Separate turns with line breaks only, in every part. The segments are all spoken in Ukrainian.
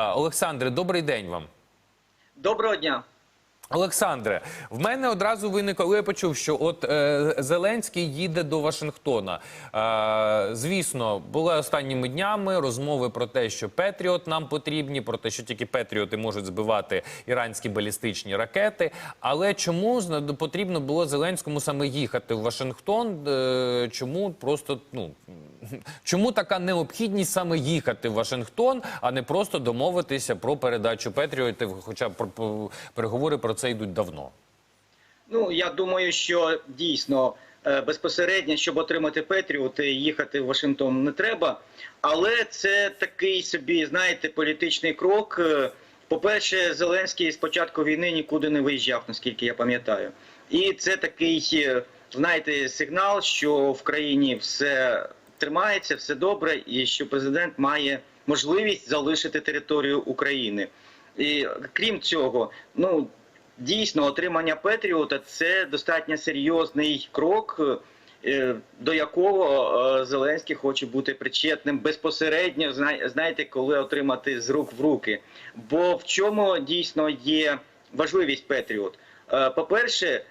Олександре, добрий день вам.
Доброго дня.
Олександре, в мене одразу виникло, коли я почув, що от е, Зеленський їде до Вашингтона. Е, звісно, були останніми днями розмови про те, що Петріот нам потрібні, про те, що тільки Петріоти можуть збивати іранські балістичні ракети. Але чому потрібно було Зеленському саме їхати в Вашингтон? Е, чому просто ну чому така необхідність саме їхати в Вашингтон, а не просто домовитися про передачу Петріотів? Хоча переговори про це йдуть давно.
Ну я думаю, що дійсно е, безпосередньо, щоб отримати Петріоти, їхати в Вашингтон не треба. Але це такий собі, знаєте, політичний крок. Е, По-перше, Зеленський з початку війни нікуди не виїжджав, наскільки я пам'ятаю. І це такий, е, знаєте, сигнал, що в країні все тримається, все добре, і що президент має можливість залишити територію України. І крім цього, ну дійсно отримання Петріота це достатньо серйозний крок, е, до якого е, Зеленський хоче бути причетним безпосередньо. зна- знаєте, коли отримати з рук в руки. Бо в чому дійсно є важливість Петріот? Е, По-перше, е,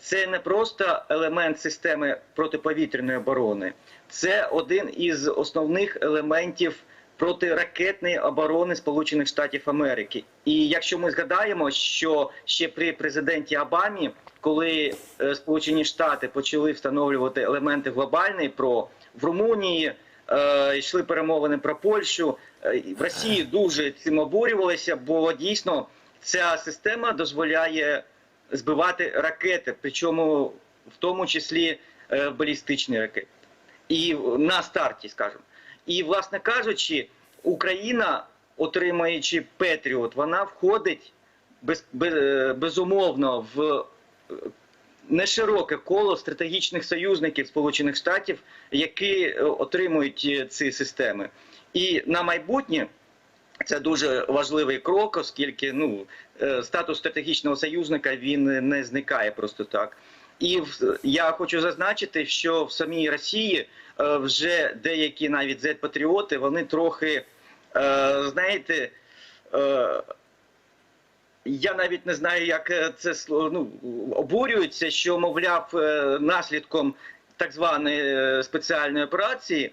це не просто елемент системи протиповітряної оборони, це один із основних елементів протиракетної оборони Сполучених Штатів Америки. І якщо ми згадаємо, що ще при президенті Обамі, коли е, Сполучені Штати почали встановлювати елементи глобальної ПРО в Румунії. е, Йшли перемовини про Польщу Е, в Росії дуже цим обурювалися, бо дійсно ця система дозволяє збивати ракети, причому в тому числі е, балістичні ракети, і на старті, скажімо. І, власне кажучи, Україна, отримуючи Петріот, вона входить без, без, е, безумовно в е, нешироке коло стратегічних союзників Сполучених Штатів, які е, отримують ці системи. І на майбутнє це дуже важливий крок, оскільки ну, е, статус стратегічного союзника він не зникає просто так. І я хочу зазначити, що в самій Росії е, вже деякі навіть зет-патріоти, вони трохи, е, знаєте, я навіть не знаю, як це ну, обурюються, що, мовляв, наслідком так званої спеціальної операції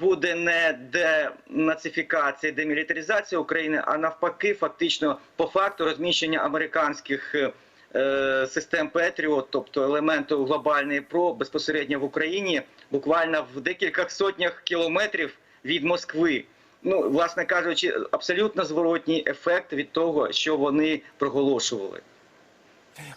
буде не денацифікація, демілітаризація України, а навпаки, фактично по факту розміщення американських е, е, систем Петріот, тобто елементу глобальної ПРО безпосередньо в Україні, буквально в декількох сотнях кілометрів від Москви. Ну, власне кажучи, абсолютно зворотній ефект від того, що вони проголошували.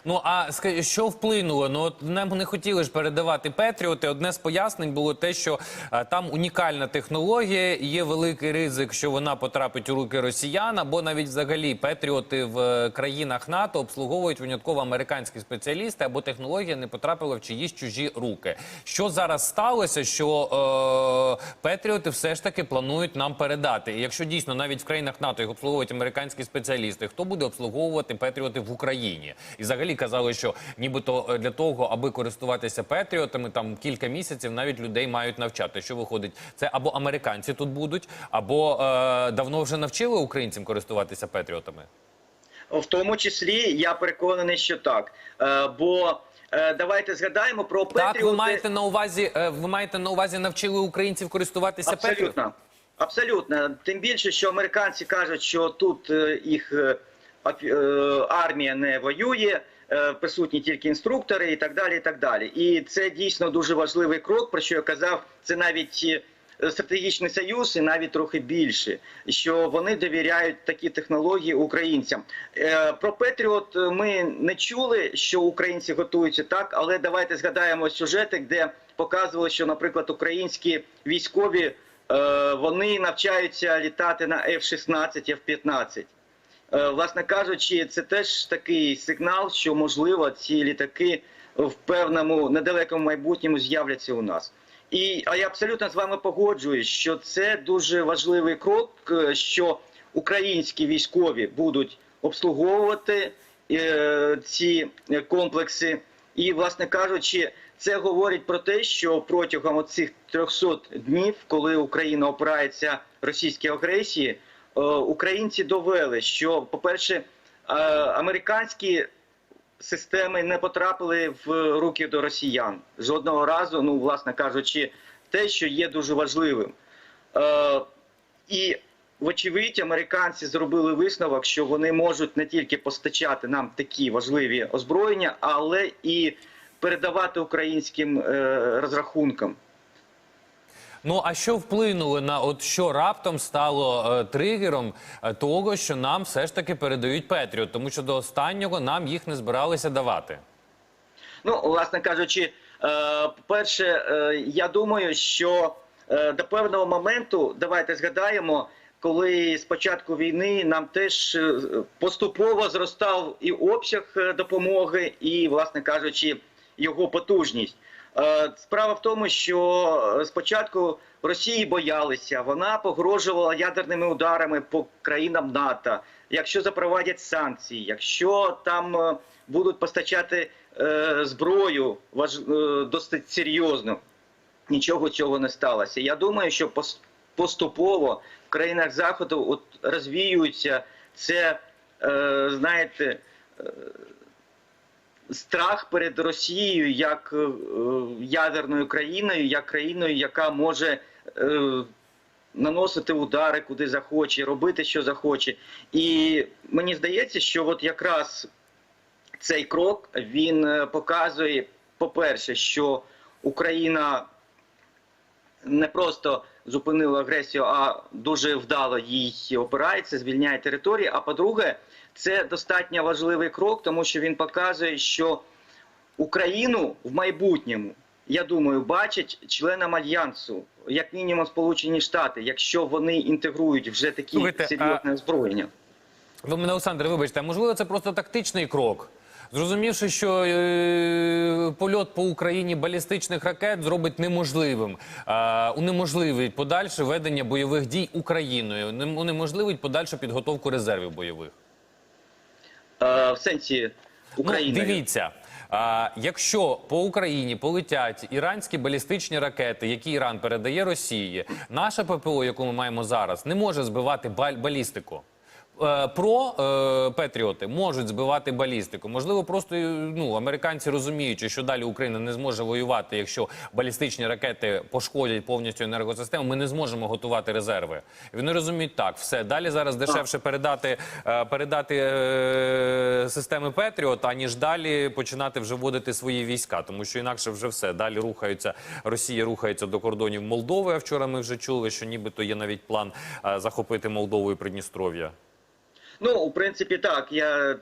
Ну а що вплинуло? Ну нам не хотіли ж передавати Петріоти. Одне з пояснень було те, що е, там унікальна технологія, є великий ризик, що вона потрапить у руки росіян, або навіть взагалі Петріоти в е, країнах НАТО обслуговують винятково американські спеціалісти, або технологія не потрапила в чиїсь чужі руки. Що зараз сталося? Що е, Петріоти все ж таки планують нам передати? І якщо дійсно навіть в країнах НАТО їх обслуговують американські спеціалісти, хто буде обслуговувати Петріоти в Україні? І взагалі казали, що нібито е, для того, аби користуватися Петріотами, там кілька місяців навіть людей мають навчати. Що виходить? Це або американці тут будуть, або е, давно вже навчили українцям користуватися Петріотами.
В тому числі я переконаний, що так. Е, бо е, давайте згадаємо про
Так, ви маєте на увазі, е, ви маєте на увазі навчили українців користуватися?
Абсолютно. Абсолютно. Тим більше, що американці кажуть, що тут їх армія не воює, е, присутні тільки інструктори і так далі. І так далі. І це дійсно дуже важливий крок, про що я казав. Це навіть е, стратегічний союз, і навіть трохи більше, що вони довіряють такі технології українцям. Е, Про Петріот ми не чули, що українці готуються так, але давайте згадаємо сюжети, де показували, що, наприклад, українські військові. Е, вони навчаються літати на F-16, F-15. Е, Власне кажучи, це теж такий сигнал, що можливо ці літаки в певному недалекому майбутньому з'являться у нас. І а я абсолютно з вами погоджуюсь, що це дуже важливий крок, е, що українські військові будуть обслуговувати е, ці комплекси. І, власне кажучи, це говорить про те, що протягом цих 300 днів, коли Україна опирається російській агресії, українці довели, що, по-перше, е, американські системи не потрапили в руки до росіян жодного разу, ну, власне кажучи, те, що є дуже важливим. Е, і, вочевидь, американці зробили висновок, що вони можуть не тільки постачати нам такі важливі озброєння, але і передавати українським е, розрахункам.
Ну а що вплинуло на от що раптом стало е, тригером е, того, що нам все ж таки передають Петріот, тому що до останнього нам їх не збиралися давати.
Ну, власне кажучи, е, по-перше, е, я думаю, що е, до певного моменту, давайте згадаємо, коли з початку війни нам теж е, поступово зростав і обсяг е, допомоги, і, власне кажучи, його потужність. Е, Справа в тому, що е, спочатку Росії боялися, вона погрожувала ядерними ударами по країнам НАТО. Якщо запровадять санкції, якщо там е, будуть постачати зброю досить серйозно, нічого цього не сталося. Я думаю, що поступово в країнах Заходу от розвіюється це, знаєте, страх перед Росією як е, ядерною країною, як країною, яка може е, наносити удари куди захоче, робити що захоче. І мені здається, що от якраз цей крок він е, показує, по-перше, що Україна не просто зупинила агресію, а дуже вдало їй опирається, звільняє території. А по-друге, це достатньо важливий крок, тому що він показує, що Україну в майбутньому, я думаю, бачать членам альянсу, як мінімум Сполучені Штати, якщо вони інтегрують вже такі
Слухайте,
серйозне озброєння.
Ви мене, Олександр, вибачте, можливо, це просто тактичний крок. Зрозумівши, що е, польот по Україні балістичних ракет зробить неможливим, е, унеможливить подальше ведення бойових дій Україною, унем- унеможливить подальшу підготовку резервів бойових.
Е, в сенсі України.
Ну, дивіться, а, якщо по Україні полетять іранські балістичні ракети, які Іран передає Росії, наша ППО, яку ми маємо зараз, не може збивати баль- балістику. Е, Про е, Петріоти можуть збивати балістику. Можливо, просто е, ну американці розуміючи, що далі Україна не зможе воювати, якщо балістичні ракети пошкодять повністю енергосистему. Ми не зможемо готувати резерви. І вони розуміють так, все далі зараз дешевше передати, е, передати е, системи Петріот, аніж далі починати вже вводити свої війська, тому що інакше вже все далі рухаються. Росія рухається до кордонів Молдови. А вчора ми вже чули, що нібито є навіть план е, захопити Молдову і Придністров'я.
Ну, у принципі, так. Я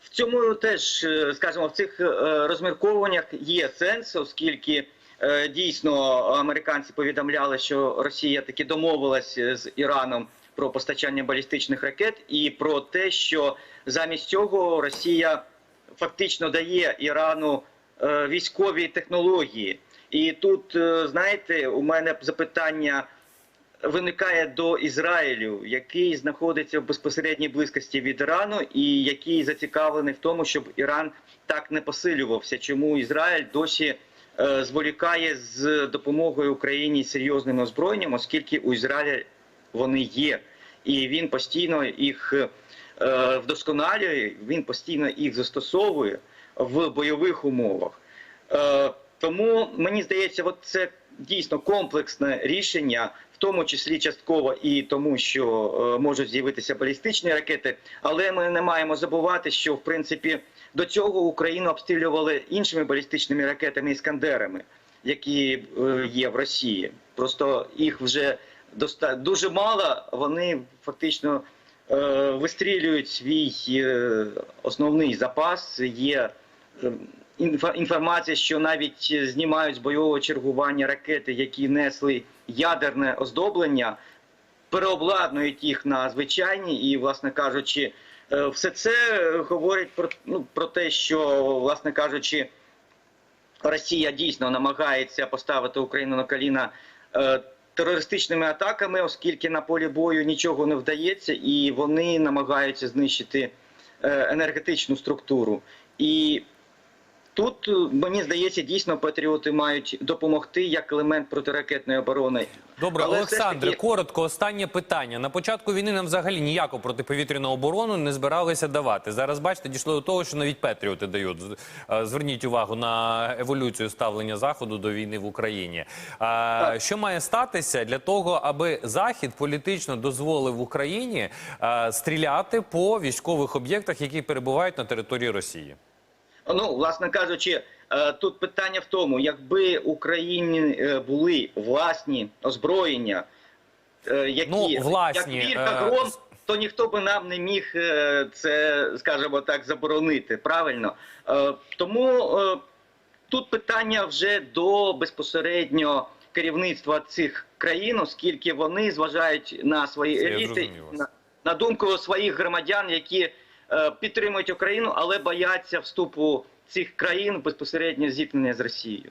в цьому теж, е, скажімо, в цих е, розмірковуваннях є сенс, оскільки е, дійсно американці повідомляли, що Росія таки домовилась з Іраном про постачання балістичних ракет, і про те, що замість цього Росія фактично дає Ірану військові технології. І тут, знаєте, у мене запитання виникає до Ізраїлю, який знаходиться в безпосередній близькості від Ірану, і який зацікавлений в тому, щоб Іран так не посилювався. Чому Ізраїль досі е, зволікає з допомогою Україні серйозним озброєнням, оскільки у Ізраїля вони є, і він постійно їх е, вдосконалює, він постійно їх застосовує в бойових умовах. Е, тому мені здається, от це дійсно комплексне рішення, в тому числі частково і тому, що е, можуть з'явитися балістичні ракети. Але ми не маємо забувати, що в принципі до цього Україну обстрілювали іншими балістичними ракетами іскандерами, які е, є в Росії. Просто їх вже доста... дуже мало. Вони фактично е, вистрілюють свій основний запас. Є інформація, що навіть знімають з бойового чергування ракети, які несли ядерне оздоблення, переобладнують їх на звичайні, і, власне кажучи, е, все це говорить про, ну, про те, що, власне кажучи, Росія дійсно намагається поставити Україну на коліна е, терористичними атаками, оскільки на полі бою нічого не вдається, і вони намагаються знищити е, енергетичну структуру. І Тут е, мені здається, дійсно патріоти мають допомогти як елемент протиракетної оборони.
Добре,
Але
Олександре,
таки-
коротко, останнє питання. На початку війни нам взагалі ніяку протиповітряну оборону не збиралися давати. Зараз бачите, дійшло до того, що навіть патріоти дають. Е, Зверніть увагу на еволюцію ставлення заходу до війни в Україні. А, що має статися для того, аби захід політично дозволив Україні е, стріляти по військових об'єктах, які перебувають на території Росії?
Ну, власне кажучи, е, тут питання в тому, якби Україні е, були власні озброєння, е, які
Ну, власні,
як вірка гром, то ніхто би нам не міг це, скажімо так, заборонити. Правильно? Тому тут питання вже до безпосередньо керівництва цих країн, оскільки вони зважають на свої еліти, на, на думку своїх громадян, які підтримують Україну, але бояться вступу цих країн в безпосереднє зіткнення з Росією.